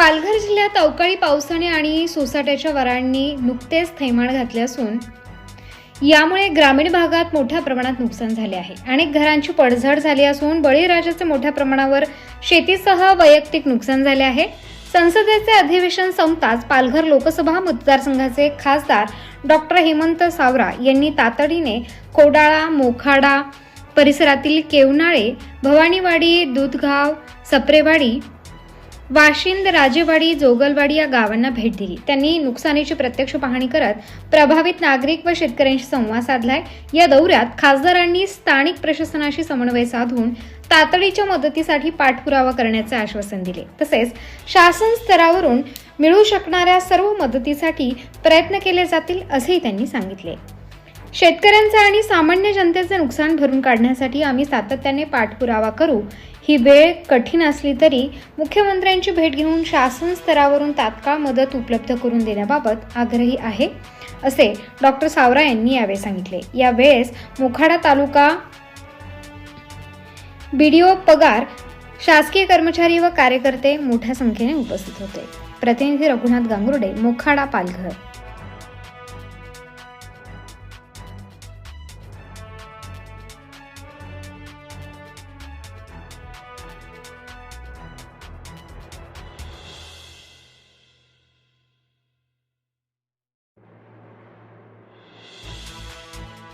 पालघर जिल्ह्यात अवकाळी पावसाने आणि सोसाट्याच्या वारांनी नुकतेच थैमान घातले असून यामुळे ग्रामीण भागात मोठ्या प्रमाणात नुकसान झाले आहे. अनेक घरांची पडझड झाली असून बळीराजाचे मोठ्या प्रमाणावर शेतीसह वैयक्तिक नुकसान झाले आहे. संसदेचे अधिवेशन संपताच पालघर लोकसभा मतदारसंघाचे खासदार डॉक्टर हेमंत सावरा यांनी तातडीने कोडाळा मोखाडा परिसरातील केवनाळे भवानीवाडी दूधगाव सप्रेवाडी वाशिंद राजेवाडी जोगलवाडी या गावांना भेट दिली. त्यांनी नुकसानीची प्रत्यक्ष पाहणी करत प्रभावित नागरिक व शेतकऱ्यांशी संवाद साधलाय. या दौऱ्यात खासदारांनी स्थानिक प्रशासनाशी समन्वय साधून तातडीच्या मदतीसाठी पाठपुरावा करण्याचे आश्वासन दिले. तसेच शासन स्तरावरून मिळू शकणाऱ्या सर्व मदतीसाठी प्रयत्न केले जातील असेही त्यांनी सांगितले. शेतकऱ्यांचे आणि सामान्य जनतेचे नुकसान भरून काढण्यासाठी आम्ही सातत्याने पाठपुरावा करू. ही वेळ कठीण असली तरी मुख्यमंत्र्यांची भेट घेऊन शासन स्तरावरून तात्काळ मदत उपलब्ध करून देण्याबाबत आग्रही आहे असे डॉक्टर सावरा यांनी यावेळी सांगितले. यावेळेस मोखाडा तालुका बीडीओ पगार शासकीय कर्मचारी व कार्यकर्ते मोठ्या संख्येने उपस्थित होते. प्रतिनिधी रघुनाथ गांगुर्डे मोखाडा पालघर.